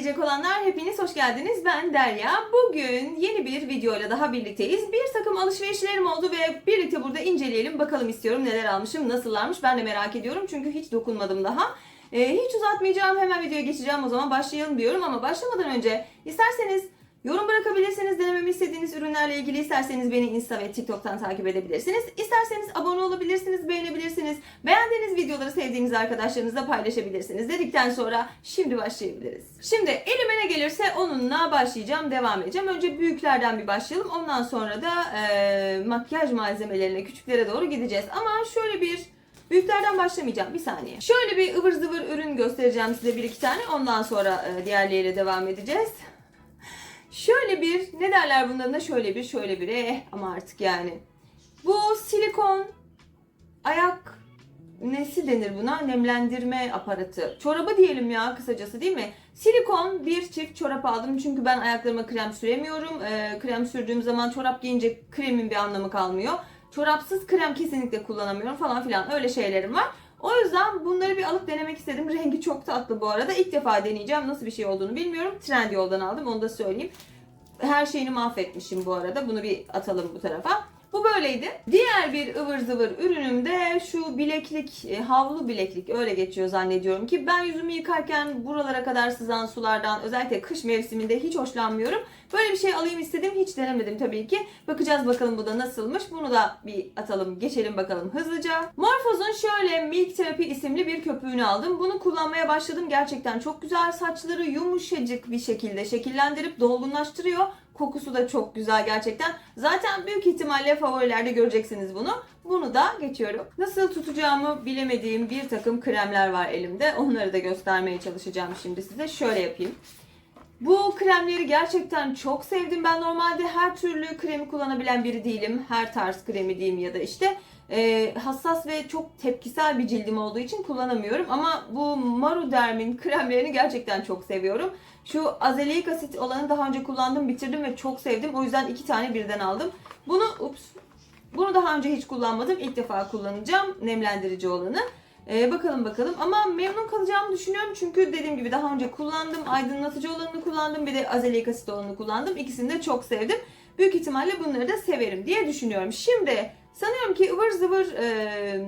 izleyecek olanlar hepiniz hoş geldiniz. Ben Derya. Bugün yeni bir videoyla daha birlikteyiz. Bir takım alışverişlerim oldu ve birlikte burada inceleyelim. Bakalım istiyorum neler almışım, nasıllarmış. Ben de merak ediyorum çünkü hiç dokunmadım daha. Ee, hiç uzatmayacağım. Hemen videoya geçeceğim. O zaman başlayalım diyorum ama başlamadan önce isterseniz Yorum bırakabilirsiniz. Denememi istediğiniz ürünlerle ilgili isterseniz beni Insta ve TikTok'tan takip edebilirsiniz. İsterseniz abone olabilirsiniz, beğenebilirsiniz. Beğendiğiniz videoları sevdiğiniz arkadaşlarınızla paylaşabilirsiniz. Dedikten sonra şimdi başlayabiliriz. Şimdi elime ne gelirse onunla başlayacağım, devam edeceğim. Önce büyüklerden bir başlayalım. Ondan sonra da eee, makyaj malzemelerine, küçüklere doğru gideceğiz. Ama şöyle bir Büyüklerden başlamayacağım. Bir saniye. Şöyle bir ıvır zıvır ürün göstereceğim size bir iki tane. Ondan sonra e, diğerleriyle devam edeceğiz. Şöyle bir ne derler bunların da şöyle bir şöyle bir eh ama artık yani. Bu silikon ayak nesi denir buna? Nemlendirme aparatı. Çorabı diyelim ya kısacası değil mi? Silikon bir çift çorap aldım çünkü ben ayaklarıma krem süremiyorum. Ee, krem sürdüğüm zaman çorap giyince kremin bir anlamı kalmıyor. Çorapsız krem kesinlikle kullanamıyorum falan filan öyle şeylerim var. O yüzden bunları bir alıp denemek istedim. Rengi çok tatlı bu arada. İlk defa deneyeceğim. Nasıl bir şey olduğunu bilmiyorum. Trendyol'dan aldım onu da söyleyeyim. Her şeyini mahvetmişim bu arada. Bunu bir atalım bu tarafa. Bu böyleydi. Diğer bir ıvır zıvır ürünüm de şu bileklik, e, havlu bileklik öyle geçiyor zannediyorum ki ben yüzümü yıkarken buralara kadar sızan sulardan özellikle kış mevsiminde hiç hoşlanmıyorum. Böyle bir şey alayım istedim. Hiç denemedim tabii ki. Bakacağız bakalım bu da nasılmış. Bunu da bir atalım, geçelim bakalım hızlıca. Morphos'un şöyle Milk Therapy isimli bir köpüğünü aldım. Bunu kullanmaya başladım. Gerçekten çok güzel. Saçları yumuşacık bir şekilde şekillendirip dolgunlaştırıyor. Kokusu da çok güzel gerçekten. Zaten büyük ihtimalle favorilerde göreceksiniz bunu. Bunu da geçiyorum. Nasıl tutacağımı bilemediğim bir takım kremler var elimde. Onları da göstermeye çalışacağım şimdi size. Şöyle yapayım. Bu kremleri gerçekten çok sevdim. Ben normalde her türlü kremi kullanabilen biri değilim. Her tarz kremi diyeyim ya da işte. Ee, hassas ve çok tepkisel bir cildim olduğu için kullanamıyorum. Ama bu Maruderm'in kremlerini gerçekten çok seviyorum. Şu azelik asit olanı daha önce kullandım, bitirdim ve çok sevdim. O yüzden iki tane birden aldım. Bunu, ups, bunu daha önce hiç kullanmadım. İlk defa kullanacağım nemlendirici olanı. Ee, bakalım bakalım ama memnun kalacağımı düşünüyorum çünkü dediğim gibi daha önce kullandım. Aydınlatıcı olanını kullandım bir de azelik asit olanını kullandım. İkisini de çok sevdim. Büyük ihtimalle bunları da severim diye düşünüyorum. Şimdi sanıyorum ki ıvır zıvır e,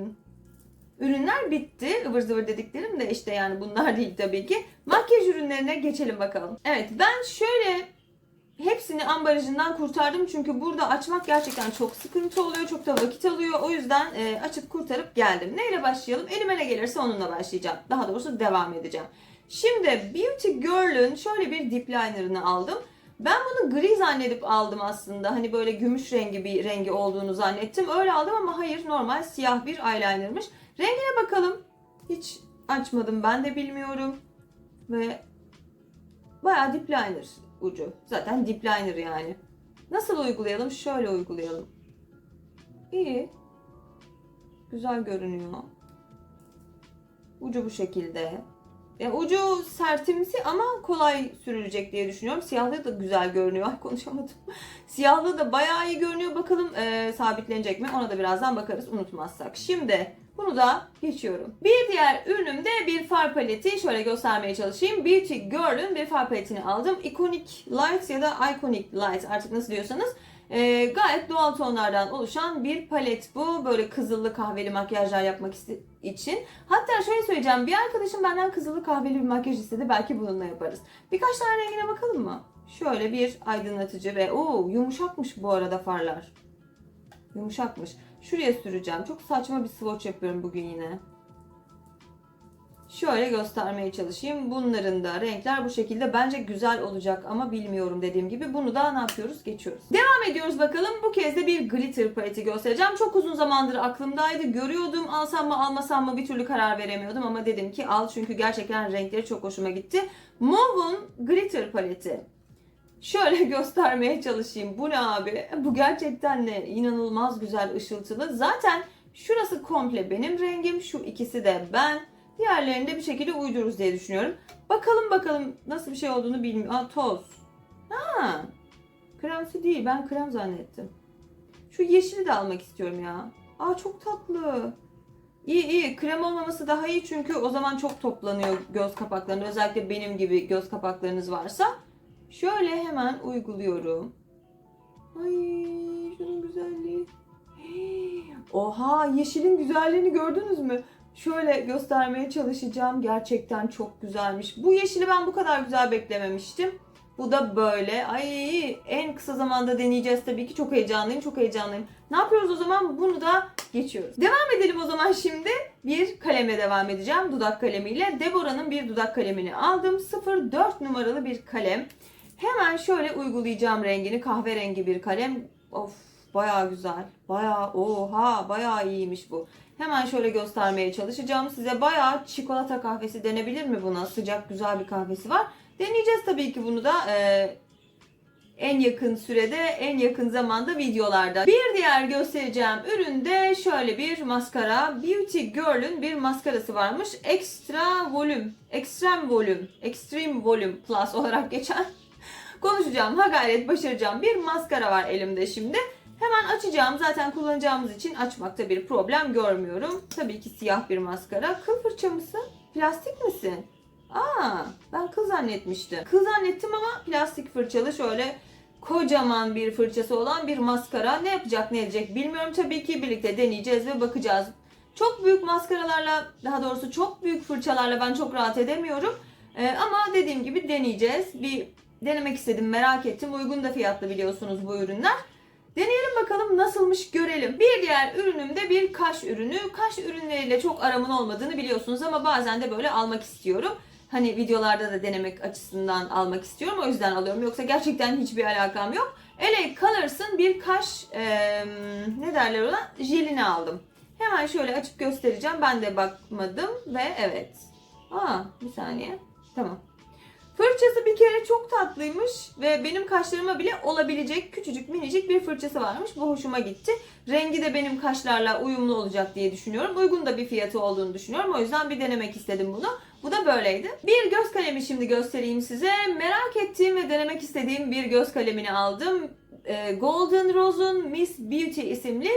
ürünler bitti. Ivır zıvır dediklerim de işte yani bunlar değil tabii ki. Makyaj ürünlerine geçelim bakalım. Evet ben şöyle hepsini ambalajından kurtardım çünkü burada açmak gerçekten çok sıkıntı oluyor. Çok da vakit alıyor. O yüzden e, açıp kurtarıp geldim. Neyle başlayalım? Elime ne gelirse onunla başlayacağım. Daha doğrusu devam edeceğim. Şimdi Beauty Girl'ün şöyle bir dip liner'ını aldım. Ben bunu gri zannedip aldım aslında. Hani böyle gümüş rengi bir rengi olduğunu zannettim. Öyle aldım ama hayır normal siyah bir eyeliner'mış. Rengine bakalım. Hiç açmadım ben de bilmiyorum. Ve bayağı dip liner ucu. Zaten dip liner yani. Nasıl uygulayalım? Şöyle uygulayalım. İyi. Güzel görünüyor. Ucu bu şekilde. Yani ucu sertimsi ama kolay sürülecek diye düşünüyorum. Siyahlığı da güzel görünüyor. Ay konuşamadım. Siyahlığı da bayağı iyi görünüyor. Bakalım e, sabitlenecek mi? Ona da birazdan bakarız unutmazsak. Şimdi bunu da geçiyorum. Bir diğer ürünüm de bir far paleti. Şöyle göstermeye çalışayım. Beauty Girl'ün bir far paletini aldım. Iconic Light ya da Iconic Light artık nasıl diyorsanız. Ee, gayet doğal tonlardan oluşan bir palet bu. Böyle kızıllı kahveli makyajlar yapmak için. Hatta şöyle söyleyeceğim. Bir arkadaşım benden kızıllı kahveli bir makyaj istedi. Belki bununla yaparız. Birkaç tane rengine bakalım mı? Şöyle bir aydınlatıcı ve o yumuşakmış bu arada farlar. Yumuşakmış. Şuraya süreceğim. Çok saçma bir swatch yapıyorum bugün yine. Şöyle göstermeye çalışayım. Bunların da renkler bu şekilde. Bence güzel olacak ama bilmiyorum dediğim gibi. Bunu da ne yapıyoruz? Geçiyoruz. Devam ediyoruz bakalım. Bu kez de bir glitter paleti göstereceğim. Çok uzun zamandır aklımdaydı. Görüyordum. Alsam mı almasam mı bir türlü karar veremiyordum. Ama dedim ki al çünkü gerçekten renkleri çok hoşuma gitti. Mauve'un glitter paleti. Şöyle göstermeye çalışayım. Bu ne abi? Bu gerçekten ne? İnanılmaz güzel ışıltılı. Zaten şurası komple benim rengim. Şu ikisi de ben. Diğerlerini de bir şekilde uydururuz diye düşünüyorum. Bakalım bakalım nasıl bir şey olduğunu bilmiyorum. Aa toz. Ha. Kremsi değil. Ben krem zannettim. Şu yeşili de almak istiyorum ya. Aa çok tatlı. İyi iyi. Krem olmaması daha iyi çünkü o zaman çok toplanıyor göz kapaklarında. Özellikle benim gibi göz kapaklarınız varsa. Şöyle hemen uyguluyorum. Ay şunun güzelliği. Oha yeşilin güzelliğini gördünüz mü? Şöyle göstermeye çalışacağım. Gerçekten çok güzelmiş. Bu yeşili ben bu kadar güzel beklememiştim. Bu da böyle. Ay en kısa zamanda deneyeceğiz tabii ki. Çok heyecanlıyım, çok heyecanlıyım. Ne yapıyoruz o zaman? Bunu da geçiyoruz. Devam edelim o zaman şimdi. Bir kalemle devam edeceğim. Dudak kalemiyle. Deborah'nın bir dudak kalemini aldım. 04 numaralı bir kalem. Hemen şöyle uygulayacağım rengini. Kahverengi bir kalem. Of bayağı güzel. Bayağı oha bayağı iyiymiş bu. Hemen şöyle göstermeye çalışacağım size. Bayağı çikolata kahvesi denebilir mi buna? Sıcak güzel bir kahvesi var. Deneyeceğiz tabii ki bunu da. Ee, en yakın sürede, en yakın zamanda videolarda. Bir diğer göstereceğim ürün de şöyle bir maskara. Beauty Girl'ün bir maskarası varmış. Extra Volume, Extreme Volume, Extreme Volume Plus olarak geçen. Konuşacağım, ha gayret başaracağım. Bir maskara var elimde şimdi. Hemen açacağım. Zaten kullanacağımız için açmakta bir problem görmüyorum. Tabii ki siyah bir maskara. Kıl fırça mısın? Plastik misin? Aa, ben kıl zannetmiştim. Kıl zannettim ama plastik fırçalı şöyle kocaman bir fırçası olan bir maskara. Ne yapacak ne edecek bilmiyorum. Tabii ki birlikte deneyeceğiz ve bakacağız. Çok büyük maskaralarla, daha doğrusu çok büyük fırçalarla ben çok rahat edemiyorum. Ee, ama dediğim gibi deneyeceğiz. Bir denemek istedim, merak ettim. Uygun da fiyatlı biliyorsunuz bu ürünler. Deneyelim bakalım nasılmış görelim. Bir diğer ürünüm de bir kaş ürünü. Kaş ürünleriyle çok aramın olmadığını biliyorsunuz ama bazen de böyle almak istiyorum. Hani videolarda da denemek açısından almak istiyorum. O yüzden alıyorum. Yoksa gerçekten hiçbir alakam yok. LA Colors'ın bir kaş eee, ne derler ona jelini aldım. Hemen şöyle açıp göstereceğim. Ben de bakmadım ve evet. Aa bir saniye. Tamam. Fırçası bir kere çok tatlıymış ve benim kaşlarıma bile olabilecek küçücük minicik bir fırçası varmış. Bu hoşuma gitti. Rengi de benim kaşlarla uyumlu olacak diye düşünüyorum. Uygun da bir fiyatı olduğunu düşünüyorum. O yüzden bir denemek istedim bunu. Bu da böyleydi. Bir göz kalemi şimdi göstereyim size. Merak ettiğim ve denemek istediğim bir göz kalemini aldım. Ee, Golden Rose'un Miss Beauty isimli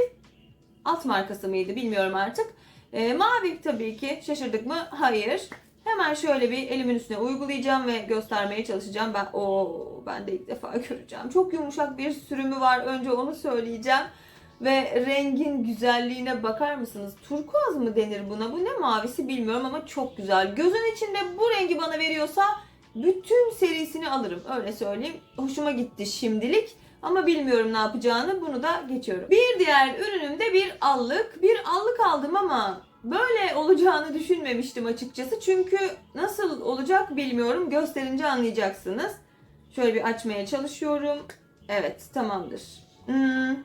alt markası mıydı bilmiyorum artık. Ee, mavi tabii ki. Şaşırdık mı? Hayır. Hemen şöyle bir elimin üstüne uygulayacağım ve göstermeye çalışacağım. Ben o ben de ilk defa göreceğim. Çok yumuşak bir sürümü var. Önce onu söyleyeceğim. Ve rengin güzelliğine bakar mısınız? Turkuaz mı denir buna? Bu ne mavisi bilmiyorum ama çok güzel. Gözün içinde bu rengi bana veriyorsa bütün serisini alırım. Öyle söyleyeyim. Hoşuma gitti şimdilik. Ama bilmiyorum ne yapacağını. Bunu da geçiyorum. Bir diğer ürünüm de bir allık. Bir allık aldım ama böyle olacağını düşünmemiştim açıkçası. Çünkü nasıl olacak bilmiyorum. Gösterince anlayacaksınız. Şöyle bir açmaya çalışıyorum. Evet tamamdır. Hmm,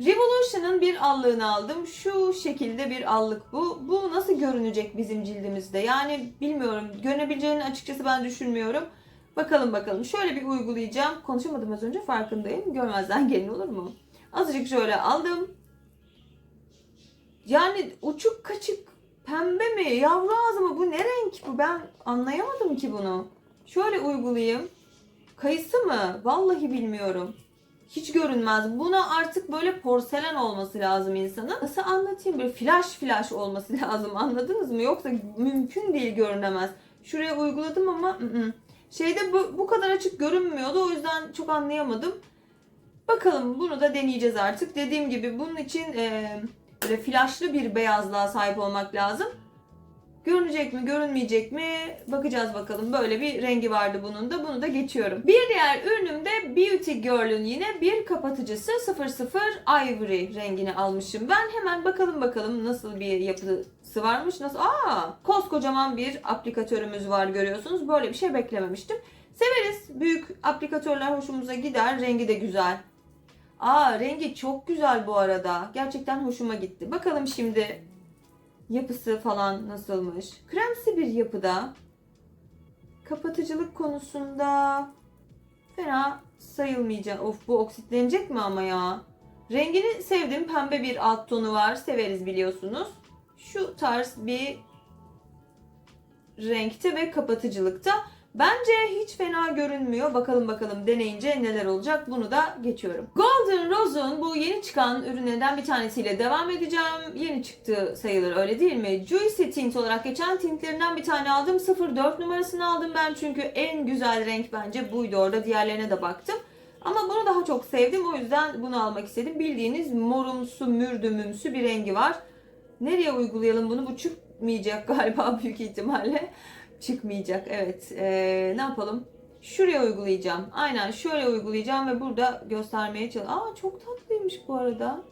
Revolution'ın bir allığını aldım. Şu şekilde bir allık bu. Bu nasıl görünecek bizim cildimizde? Yani bilmiyorum. Görünebileceğini açıkçası ben düşünmüyorum. Bakalım bakalım. Şöyle bir uygulayacağım. Konuşamadım az önce farkındayım. Görmezden gelin olur mu? Azıcık şöyle aldım. Yani uçuk kaçık pembe mi? Yavru ağzı mı? Bu ne renk bu? Ben anlayamadım ki bunu. Şöyle uygulayayım. Kayısı mı? Vallahi bilmiyorum. Hiç görünmez. Buna artık böyle porselen olması lazım insanın. Nasıl anlatayım? Böyle flash flash olması lazım. Anladınız mı? Yoksa mümkün değil görünemez. Şuraya uyguladım ama ı-ı. şeyde bu, bu kadar açık görünmüyordu. O yüzden çok anlayamadım. Bakalım bunu da deneyeceğiz artık. Dediğim gibi bunun için e, böyle flaşlı bir beyazlığa sahip olmak lazım. Görünecek mi, görünmeyecek mi? Bakacağız bakalım. Böyle bir rengi vardı bunun da. Bunu da geçiyorum. Bir diğer ürünüm de Beauty Girl'ün yine bir kapatıcısı 00 Ivory rengini almışım. Ben hemen bakalım bakalım nasıl bir yapısı varmış. Nasıl? Aa! Koskocaman bir aplikatörümüz var görüyorsunuz. Böyle bir şey beklememiştim. Severiz. Büyük aplikatörler hoşumuza gider. Rengi de güzel. Aa rengi çok güzel bu arada. Gerçekten hoşuma gitti. Bakalım şimdi yapısı falan nasılmış. Kremsi bir yapıda. Kapatıcılık konusunda fena sayılmayacak. Of bu oksitlenecek mi ama ya? Rengini sevdim. Pembe bir alt tonu var. Severiz biliyorsunuz. Şu tarz bir renkte ve kapatıcılıkta. Bence hiç fena görünmüyor. Bakalım bakalım deneyince neler olacak. Bunu da geçiyorum. Golden Rose'un bu yeni çıkan ürünlerinden bir tanesiyle devam edeceğim. Yeni çıktı sayılır öyle değil mi? Juicy Tint olarak geçen tintlerinden bir tane aldım. 04 numarasını aldım ben çünkü en güzel renk bence buydu orada. Diğerlerine de baktım. Ama bunu daha çok sevdim. O yüzden bunu almak istedim. Bildiğiniz morumsu, mürdümümsü bir rengi var. Nereye uygulayalım bunu? Bu çıkmayacak galiba büyük ihtimalle. Çıkmayacak evet. Ee, ne yapalım? Şuraya uygulayacağım. Aynen şöyle uygulayacağım ve burada göstermeye çalışacağım. Aa çok tatlıymış bu arada.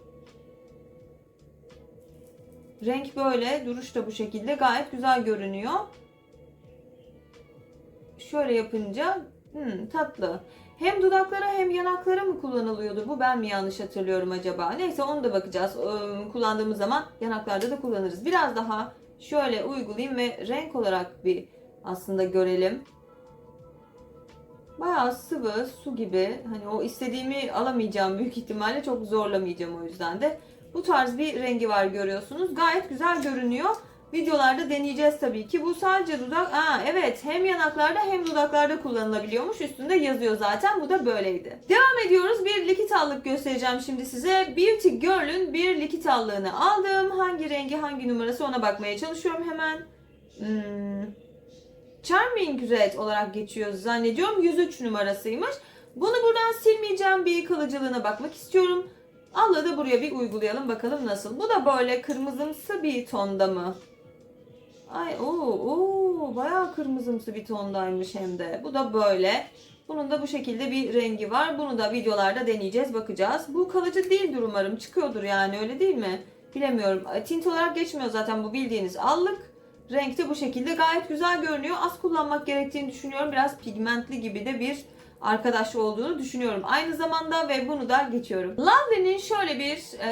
Renk böyle, duruş da bu şekilde gayet güzel görünüyor. Şöyle yapınca hmm, tatlı. Hem dudaklara hem yanaklara mı kullanılıyordu bu? Ben mi yanlış hatırlıyorum acaba? Neyse onu da bakacağız. Ee, kullandığımız zaman yanaklarda da kullanırız. Biraz daha şöyle uygulayayım ve renk olarak bir aslında görelim. Bayağı sıvı, su gibi. Hani o istediğimi alamayacağım büyük ihtimalle. Çok zorlamayacağım o yüzden de. Bu tarz bir rengi var görüyorsunuz. Gayet güzel görünüyor. Videolarda deneyeceğiz tabii ki. Bu sadece dudak. Aa evet hem yanaklarda hem dudaklarda kullanılabiliyormuş. Üstünde yazıyor zaten. Bu da böyleydi. Devam ediyoruz. Bir likit allık göstereceğim şimdi size. Beauty Girl'ün bir likit allığını aldım. Hangi rengi hangi numarası ona bakmaya çalışıyorum hemen. Hmm. Charming Red olarak geçiyor zannediyorum. 103 numarasıymış. Bunu buradan silmeyeceğim. Bir kalıcılığına bakmak istiyorum. Allığı da buraya bir uygulayalım bakalım nasıl. Bu da böyle kırmızımsı bir tonda mı? Ay o o bayağı kırmızımsı bir tondaymış hem de. Bu da böyle. Bunun da bu şekilde bir rengi var. Bunu da videolarda deneyeceğiz, bakacağız. Bu kalıcı değildir umarım. Çıkıyordur yani öyle değil mi? Bilemiyorum. Tint olarak geçmiyor zaten bu bildiğiniz allık. Renkte bu şekilde gayet güzel görünüyor. Az kullanmak gerektiğini düşünüyorum. Biraz pigmentli gibi de bir arkadaş olduğunu düşünüyorum. Aynı zamanda ve bunu da geçiyorum. Lovely'nin şöyle bir e,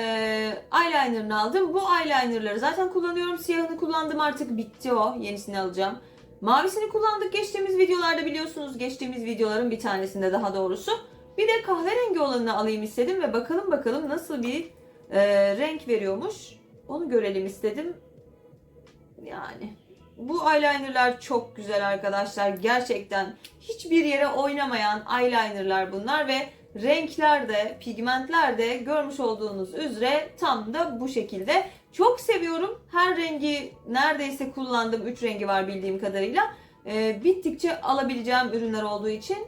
eyelinerını aldım. Bu eyelinerları zaten kullanıyorum. Siyahını kullandım artık bitti o. Yenisini alacağım. Mavisini kullandık geçtiğimiz videolarda biliyorsunuz. Geçtiğimiz videoların bir tanesinde daha doğrusu. Bir de kahverengi olanını alayım istedim ve bakalım bakalım nasıl bir e, renk veriyormuş. Onu görelim istedim. Yani bu eyelinerlar çok güzel arkadaşlar. Gerçekten hiçbir yere oynamayan eyelinerlar bunlar ve renkler de, pigmentler de görmüş olduğunuz üzere tam da bu şekilde. Çok seviyorum. Her rengi neredeyse kullandım. 3 rengi var bildiğim kadarıyla. Ee, bittikçe alabileceğim ürünler olduğu için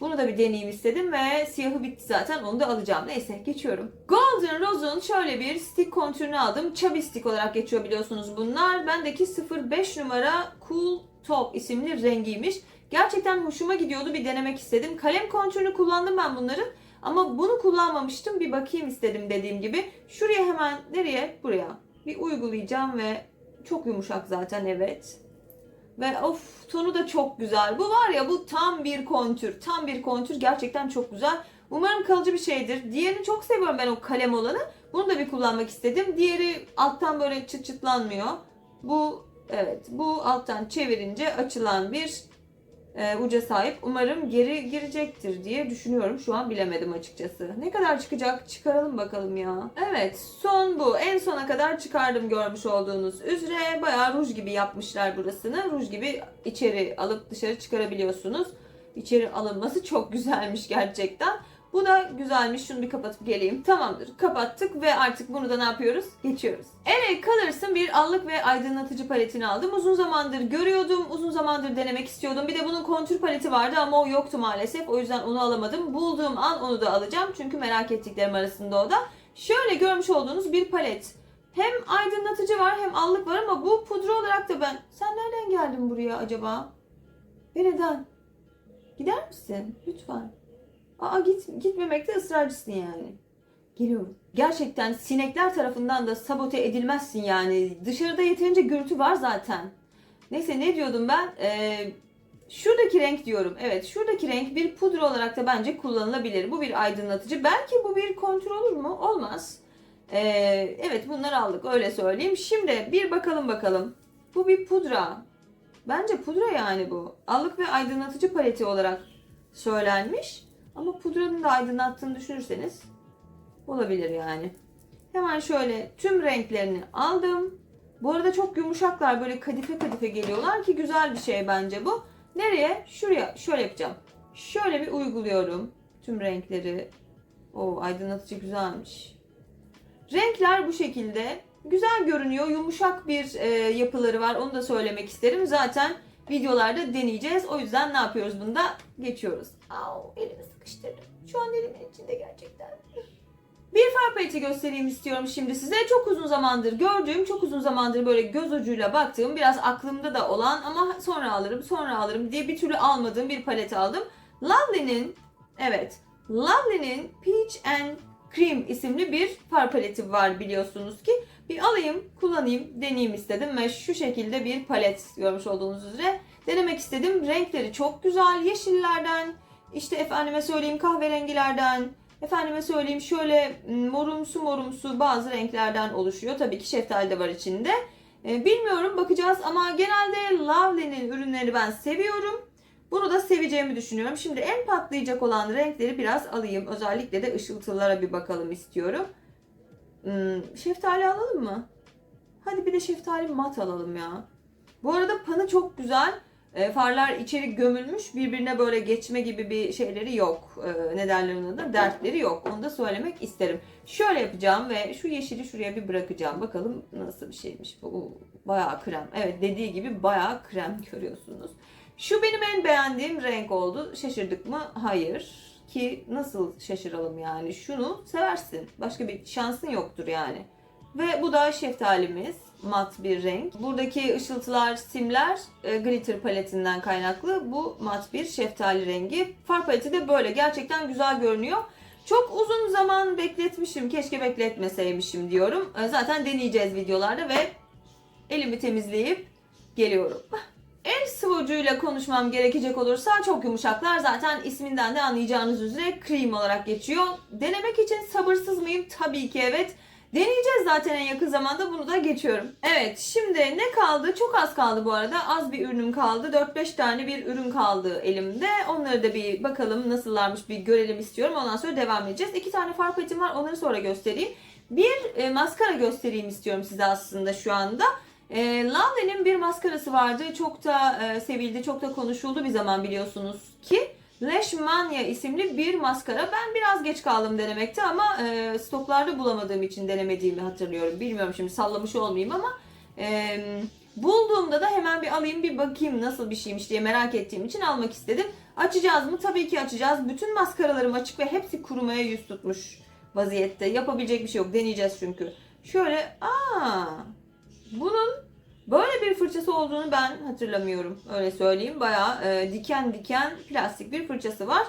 bunu da bir deneyeyim istedim ve siyahı bitti zaten onu da alacağım. Neyse geçiyorum. Golden Rose'un şöyle bir stick kontürünü aldım. Chubby stick olarak geçiyor biliyorsunuz bunlar. Bendeki 05 numara Cool Top isimli rengiymiş. Gerçekten hoşuma gidiyordu bir denemek istedim. Kalem kontürünü kullandım ben bunların. Ama bunu kullanmamıştım. Bir bakayım istedim dediğim gibi. Şuraya hemen nereye? Buraya. Bir uygulayacağım ve çok yumuşak zaten evet. Ve of tonu da çok güzel. Bu var ya bu tam bir kontür. Tam bir kontür. Gerçekten çok güzel. Umarım kalıcı bir şeydir. Diğerini çok seviyorum ben o kalem olanı. Bunu da bir kullanmak istedim. Diğeri alttan böyle çıt çıtlanmıyor. Bu evet bu alttan çevirince açılan bir e, uca sahip. Umarım geri girecektir diye düşünüyorum. Şu an bilemedim açıkçası. Ne kadar çıkacak? Çıkaralım bakalım ya. Evet son bu. En sona kadar çıkardım görmüş olduğunuz üzere. Bayağı ruj gibi yapmışlar burasını. Ruj gibi içeri alıp dışarı çıkarabiliyorsunuz. İçeri alınması çok güzelmiş gerçekten. Bu da güzelmiş. Şunu bir kapatıp geleyim. Tamamdır. Kapattık ve artık bunu da ne yapıyoruz? Geçiyoruz. LA Colors'ın bir allık ve aydınlatıcı paletini aldım. Uzun zamandır görüyordum. Uzun zamandır denemek istiyordum. Bir de bunun kontür paleti vardı ama o yoktu maalesef. O yüzden onu alamadım. Bulduğum an onu da alacağım. Çünkü merak ettiklerim arasında o da. Şöyle görmüş olduğunuz bir palet. Hem aydınlatıcı var hem allık var ama bu pudra olarak da ben... Sen nereden geldin buraya acaba? Ve neden? Gider misin? Lütfen. Aa git gitmemekte ısrarcısın yani. Geliyorum. Gerçekten sinekler tarafından da sabote edilmezsin yani. Dışarıda yeterince gürültü var zaten. Neyse ne diyordum ben? Ee, şuradaki renk diyorum. Evet şuradaki renk bir pudra olarak da bence kullanılabilir. Bu bir aydınlatıcı. Belki bu bir kontür olur mu? Olmaz. Ee, evet bunları aldık öyle söyleyeyim. Şimdi bir bakalım bakalım. Bu bir pudra. Bence pudra yani bu. Allık ve aydınlatıcı paleti olarak söylenmiş. Ama pudranın da aydınlattığını düşünürseniz olabilir yani. Hemen şöyle tüm renklerini aldım. Bu arada çok yumuşaklar böyle kadife kadife geliyorlar ki güzel bir şey bence bu. Nereye? Şuraya. Şöyle yapacağım. Şöyle bir uyguluyorum. Tüm renkleri. O aydınlatıcı güzelmiş. Renkler bu şekilde. Güzel görünüyor. Yumuşak bir e, yapıları var. Onu da söylemek isterim. Zaten videolarda deneyeceğiz. O yüzden ne yapıyoruz bunda? Geçiyoruz. Au, elimi sıkıştırdım. Şu an elimin içinde gerçekten. Bir far paleti göstereyim istiyorum şimdi size. Çok uzun zamandır gördüğüm, çok uzun zamandır böyle göz ucuyla baktığım, biraz aklımda da olan ama sonra alırım, sonra alırım diye bir türlü almadığım bir palet aldım. Lovely'nin, evet, Lovely'nin Peach and Cream isimli bir far paleti var biliyorsunuz ki. Bir alayım, kullanayım, deneyeyim istedim ve şu şekilde bir palet görmüş olduğunuz üzere denemek istedim. Renkleri çok güzel, yeşillerden, işte efendime söyleyeyim kahverengilerden, efendime söyleyeyim şöyle m, morumsu morumsu bazı renklerden oluşuyor. Tabii ki şeftali de var içinde. E, bilmiyorum bakacağız ama genelde Lovely'nin ürünleri ben seviyorum. Bunu da seveceğimi düşünüyorum. Şimdi en patlayacak olan renkleri biraz alayım. Özellikle de ışıltılara bir bakalım istiyorum. Hmm, şeftali alalım mı? Hadi bir de şeftali mat alalım ya. Bu arada panı çok güzel. E, farlar içeri gömülmüş. Birbirine böyle geçme gibi bir şeyleri yok. E, ne derler ona da? Dertleri yok. Onu da söylemek isterim. Şöyle yapacağım ve şu yeşili şuraya bir bırakacağım. Bakalım nasıl bir şeymiş bu. Bayağı krem. Evet dediği gibi bayağı krem görüyorsunuz. Şu benim en beğendiğim renk oldu. Şaşırdık mı? Hayır. Ki nasıl şaşıralım yani? Şunu seversin. Başka bir şansın yoktur yani. Ve bu da şeftalimiz. Mat bir renk. Buradaki ışıltılar, simler e, glitter paletinden kaynaklı. Bu mat bir şeftali rengi. Far paleti de böyle. Gerçekten güzel görünüyor. Çok uzun zaman bekletmişim. Keşke bekletmeseymişim diyorum. E, Zaten deneyeceğiz videolarda ve elimi temizleyip geliyorum. El sıvıcıyla konuşmam gerekecek olursa çok yumuşaklar. Zaten isminden de anlayacağınız üzere cream olarak geçiyor. Denemek için sabırsız mıyım? Tabii ki evet. Deneyeceğiz zaten en yakın zamanda bunu da geçiyorum. Evet şimdi ne kaldı? Çok az kaldı bu arada. Az bir ürünüm kaldı. 4-5 tane bir ürün kaldı elimde. Onları da bir bakalım nasıllarmış bir görelim istiyorum. Ondan sonra devam edeceğiz. İki tane far paletim var. Onları sonra göstereyim. Bir e, maskara göstereyim istiyorum size aslında şu anda. E, Lanvin bir maskarası vardı. Çok da e, sevildi, çok da konuşuldu bir zaman biliyorsunuz ki. Lash Mania isimli bir maskara. Ben biraz geç kaldım denemekte ama e, stoklarda bulamadığım için denemediğimi hatırlıyorum. Bilmiyorum şimdi sallamış olmayayım ama e, bulduğumda da hemen bir alayım bir bakayım nasıl bir şeymiş diye merak ettiğim için almak istedim. Açacağız mı? Tabii ki açacağız. Bütün maskaralarım açık ve hepsi kurumaya yüz tutmuş vaziyette. Yapabilecek bir şey yok. Deneyeceğiz çünkü. Şöyle, aa, bunun Böyle bir fırçası olduğunu ben hatırlamıyorum. Öyle söyleyeyim. Bayağı e, diken diken plastik bir fırçası var.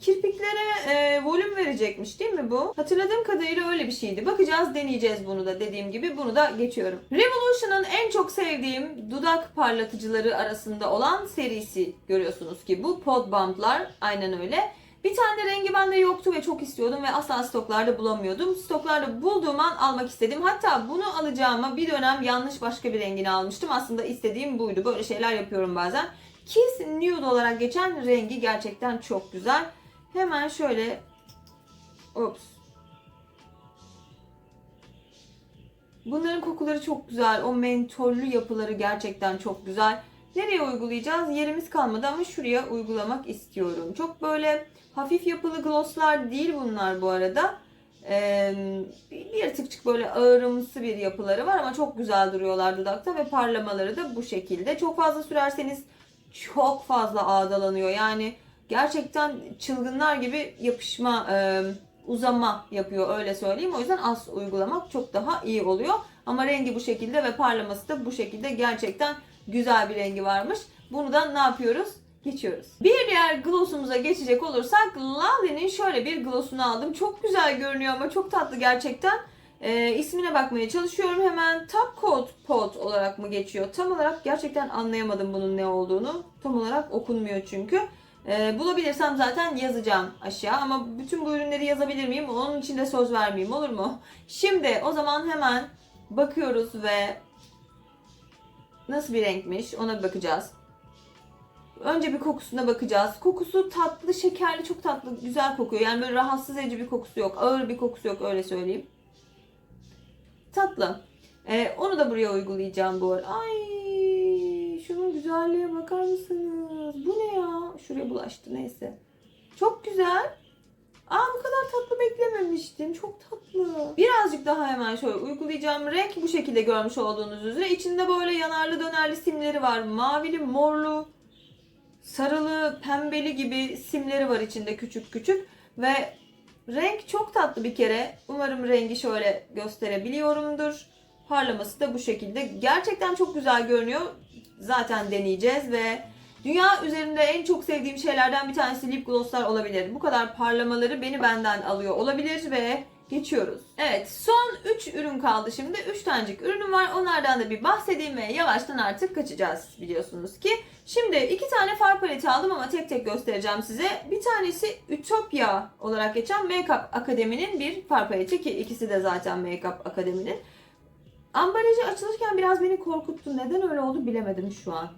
Kirpiklere e, volüm verecekmiş değil mi bu? Hatırladığım kadarıyla öyle bir şeydi. Bakacağız, deneyeceğiz bunu da dediğim gibi. Bunu da geçiyorum. Revolution'ın en çok sevdiğim dudak parlatıcıları arasında olan serisi görüyorsunuz ki bu Pod Bump'lar aynen öyle. Bir tane de rengi bende yoktu ve çok istiyordum ve asla stoklarda bulamıyordum. Stoklarda bulduğum an almak istedim. Hatta bunu alacağıma bir dönem yanlış başka bir rengini almıştım. Aslında istediğim buydu. Böyle şeyler yapıyorum bazen. Kiss Nude olarak geçen rengi gerçekten çok güzel. Hemen şöyle Ops. Bunların kokuları çok güzel. O mentollü yapıları gerçekten çok güzel. Nereye uygulayacağız? Yerimiz kalmadı ama şuraya uygulamak istiyorum. Çok böyle hafif yapılı glosslar değil bunlar bu arada. Ee, bir tıkçık böyle ağırımsı bir yapıları var ama çok güzel duruyorlar dudakta ve parlamaları da bu şekilde. Çok fazla sürerseniz çok fazla ağdalanıyor. Yani gerçekten çılgınlar gibi yapışma, e, uzama yapıyor öyle söyleyeyim. O yüzden az uygulamak çok daha iyi oluyor. Ama rengi bu şekilde ve parlaması da bu şekilde gerçekten güzel bir rengi varmış. Bunu da ne yapıyoruz? Geçiyoruz. Bir diğer glossumuza geçecek olursak Lavly'nin şöyle bir glossunu aldım. Çok güzel görünüyor ama çok tatlı gerçekten. Ee, ismine bakmaya çalışıyorum hemen. Top Coat Pot olarak mı geçiyor? Tam olarak gerçekten anlayamadım bunun ne olduğunu. Tam olarak okunmuyor çünkü. Ee, bulabilirsem zaten yazacağım aşağı ama bütün bu ürünleri yazabilir miyim? Onun için de söz vermeyeyim olur mu? Şimdi o zaman hemen bakıyoruz ve nasıl bir renkmiş ona bakacağız. Önce bir kokusuna bakacağız. Kokusu tatlı, şekerli, çok tatlı, güzel kokuyor. Yani böyle rahatsız edici bir kokusu yok. Ağır bir kokusu yok öyle söyleyeyim. Tatlı. Ee, onu da buraya uygulayacağım bu arada. Ay şunun güzelliğe bakar mısınız? Bu ne ya? Şuraya bulaştı neyse. Çok güzel. Aa bu kadar tatlı beklememiştim. Çok tatlı. Birazcık daha hemen şöyle uygulayacağım. Renk bu şekilde görmüş olduğunuz üzere. İçinde böyle yanarlı dönerli simleri var. Mavili, morlu, sarılı, pembeli gibi simleri var içinde küçük küçük. Ve renk çok tatlı bir kere. Umarım rengi şöyle gösterebiliyorumdur. Parlaması da bu şekilde. Gerçekten çok güzel görünüyor. Zaten deneyeceğiz ve dünya üzerinde en çok sevdiğim şeylerden bir tanesi lip glosslar olabilir. Bu kadar parlamaları beni benden alıyor olabilir ve geçiyoruz. Evet son 3 ürün kaldı şimdi. 3 tanecik ürünüm var. Onlardan da bir bahsedeyim ve yavaştan artık kaçacağız biliyorsunuz ki. Şimdi iki tane far paleti aldım ama tek tek göstereceğim size. Bir tanesi Utopia olarak geçen Makeup Akademi'nin bir far paleti ki ikisi de zaten Makeup Akademi'nin. Ambalajı açılırken biraz beni korkuttu. Neden öyle oldu bilemedim şu an.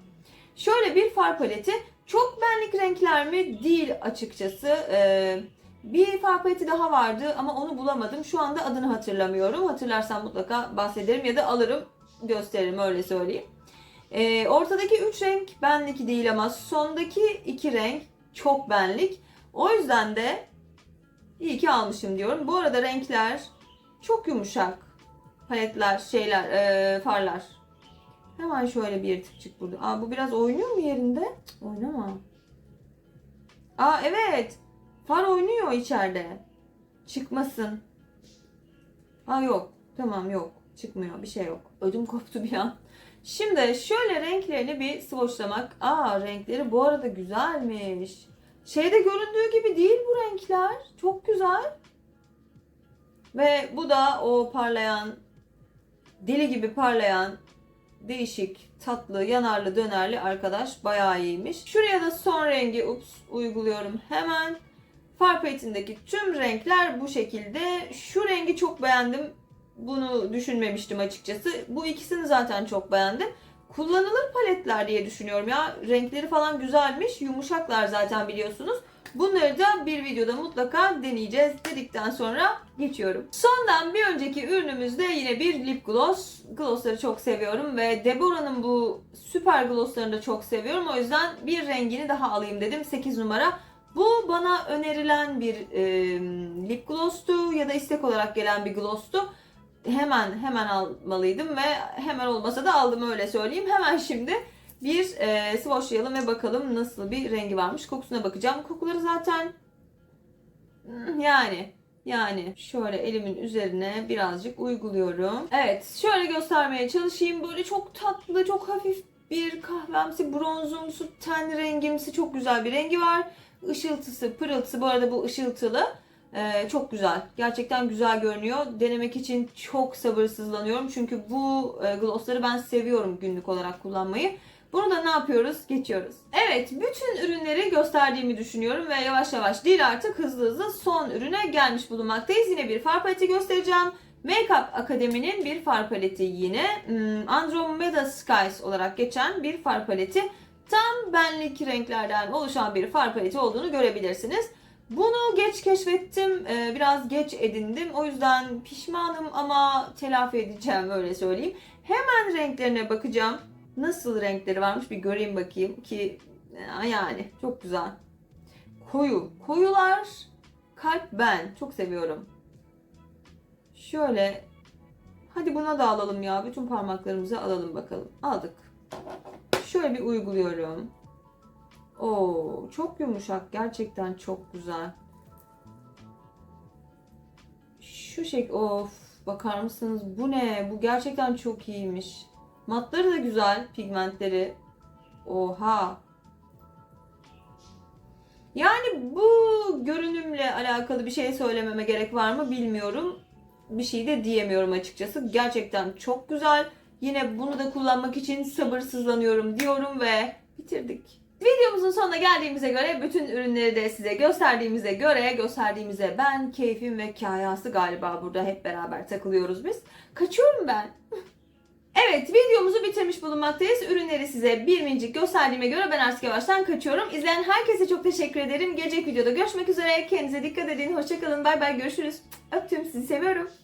Şöyle bir far paleti. Çok benlik renkler mi? Değil açıkçası. Ee, bir far paleti daha vardı ama onu bulamadım. Şu anda adını hatırlamıyorum. Hatırlarsam mutlaka bahsederim ya da alırım gösteririm öyle söyleyeyim. Ee, ortadaki 3 renk benlik değil ama sondaki 2 renk çok benlik. O yüzden de iyi ki almışım diyorum. Bu arada renkler çok yumuşak. Paletler, şeyler, ee, farlar. Hemen şöyle bir tıkçık burada. Aa bu biraz oynuyor mu yerinde? Cık, Oynama. Aa evet. Far oynuyor içeride. Çıkmasın. Aa yok. Tamam yok. Çıkmıyor. Bir şey yok. Ödüm koptu bir an. Şimdi şöyle renklerini bir swatchlamak. Aa renkleri bu arada güzelmiş. Şeyde göründüğü gibi değil bu renkler. Çok güzel. Ve bu da o parlayan deli gibi parlayan değişik, tatlı, yanarlı, dönerli arkadaş bayağı iyiymiş. Şuraya da son rengi ups uyguluyorum hemen. Far paletindeki tüm renkler bu şekilde. Şu rengi çok beğendim. Bunu düşünmemiştim açıkçası. Bu ikisini zaten çok beğendim. Kullanılır paletler diye düşünüyorum ya. Renkleri falan güzelmiş. Yumuşaklar zaten biliyorsunuz. Bunları da bir videoda mutlaka deneyeceğiz dedikten sonra geçiyorum. Sondan bir önceki ürünümüzde yine bir lip gloss. Glossları çok seviyorum ve Deborah'ın bu süper glosslarını da çok seviyorum. O yüzden bir rengini daha alayım dedim. 8 numara. Bu bana önerilen bir e, lip gloss'tu ya da istek olarak gelen bir gloss'tu. Hemen hemen almalıydım ve hemen olmasa da aldım öyle söyleyeyim. Hemen şimdi bir e, swatchlayalım ve bakalım nasıl bir rengi varmış. Kokusuna bakacağım. Kokuları zaten hmm, yani yani şöyle elimin üzerine birazcık uyguluyorum. Evet şöyle göstermeye çalışayım. Böyle çok tatlı, çok hafif bir kahvemsi, bronzumsu, ten rengimsi çok güzel bir rengi var. Işıltısı, pırıltısı. Bu arada bu ışıltılı. Ee, çok güzel. Gerçekten güzel görünüyor. Denemek için çok sabırsızlanıyorum. Çünkü bu e, glossları ben seviyorum günlük olarak kullanmayı. Bunu da ne yapıyoruz? Geçiyoruz. Evet, bütün ürünleri gösterdiğimi düşünüyorum ve yavaş yavaş değil artık hızlı hızlı son ürüne gelmiş bulunmaktayız. Yine bir far paleti göstereceğim. Makeup Akademi'nin bir far paleti yine. Hmm, Andromeda Skies olarak geçen bir far paleti. Tam benlik renklerden oluşan bir far paleti olduğunu görebilirsiniz. Bunu geç keşfettim, ee, biraz geç edindim. O yüzden pişmanım ama telafi edeceğim öyle söyleyeyim. Hemen renklerine bakacağım. Nasıl renkleri varmış bir göreyim bakayım ki e, yani çok güzel. Koyu. Koyular kalp ben. Çok seviyorum. Şöyle hadi buna da alalım ya. Bütün parmaklarımızı alalım bakalım. Aldık. Şöyle bir uyguluyorum. Oo, çok yumuşak. Gerçekten çok güzel. Şu şey of bakar mısınız? Bu ne? Bu gerçekten çok iyiymiş. Matları da güzel, pigmentleri. Oha. Yani bu görünümle alakalı bir şey söylememe gerek var mı bilmiyorum. Bir şey de diyemiyorum açıkçası. Gerçekten çok güzel. Yine bunu da kullanmak için sabırsızlanıyorum diyorum ve bitirdik. Videomuzun sonuna geldiğimize göre bütün ürünleri de size gösterdiğimize göre gösterdiğimize ben keyfim ve kayası galiba burada hep beraber takılıyoruz biz. Kaçıyorum ben. Evet videomuzu bitirmiş bulunmaktayız. Ürünleri size bir minicik gösterdiğime göre ben artık yavaştan kaçıyorum. İzleyen herkese çok teşekkür ederim. Gelecek videoda görüşmek üzere. Kendinize dikkat edin. Hoşçakalın. Bay bay görüşürüz. Öptüm sizi seviyorum.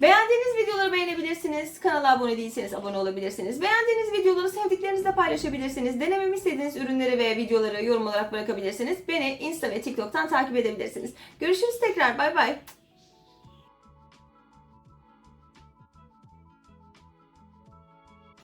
Beğendiğiniz videoları beğenebilirsiniz. Kanala abone değilseniz abone olabilirsiniz. Beğendiğiniz videoları sevdiklerinizle paylaşabilirsiniz. Denememi istediğiniz ürünleri ve videoları yorum olarak bırakabilirsiniz. Beni Insta ve TikTok'tan takip edebilirsiniz. Görüşürüz tekrar. Bay bay.